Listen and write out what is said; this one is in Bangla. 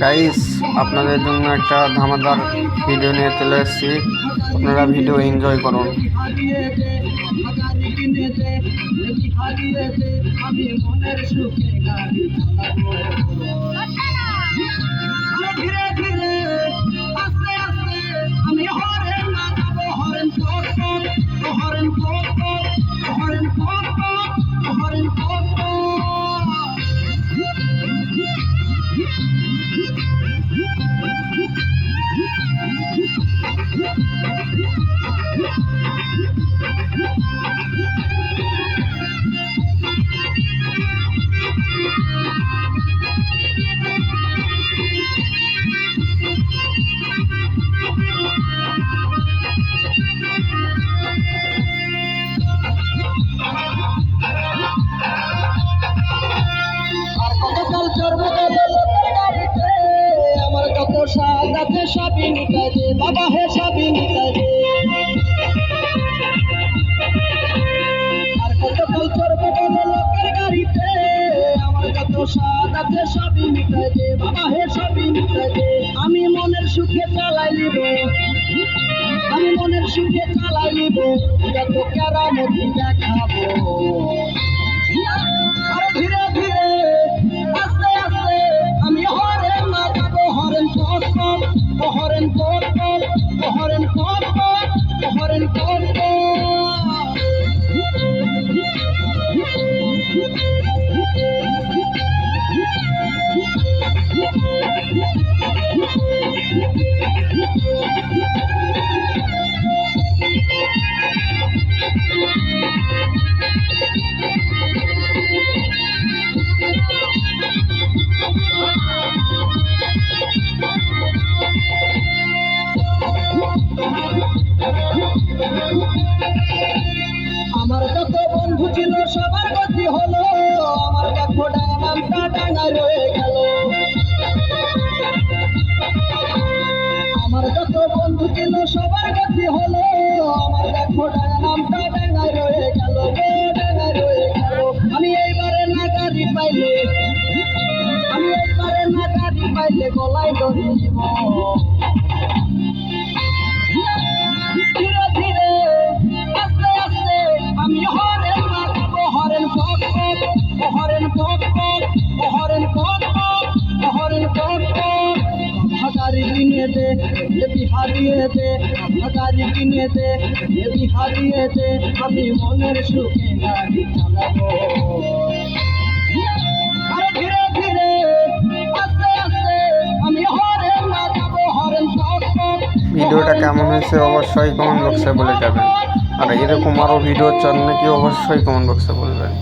গাইস আপনাদের জন্য একটা ধামাদার ভিডিও নিয়ে চলে এসেছি। আপনারা ভিডিও এনজয় করুন। ধীরে Mm-hmm. মিটাই দে বাবা হে মিটাই দে আর কতকাল চড়বো কত লোকের গাড়িতে আমার কত স্বাদ আছে মিটাই দে বাবা হে মিটাই দে আমি মনের সুখে চালাই নিব। আমি মনের সুখে চালাই নিব। যত কেরামতি দেখাবো। やったー! আমার কত বন্ধু ছিল, সবার গতি হলো, আমার দেখো নামটা ডাঙা রয়ে গেল গো ডাঙা রয়ে গেল। আমি এইবারে না গাড়ি পাইলে, আমি এইবারে না গাড়ি পাইলে দিব। ধীরে হরেন দেবী হারিয়ে দে হাজারি দেবী হারিয়ে দে আমি মনের সুখে গাড়ি চালাবো ধীরে ধীরে আস্তে আস্তে আমি হরেন নাচবো হরেন পক পক ভিডিওটা কেমন হয়েছে অবশ্যই কমেন্ট বক্সে বলে যাবেন। আর এরকম আরও ভিডিও চান নাকি অবশ্যই কমেন্ট বক্সে বলবেন।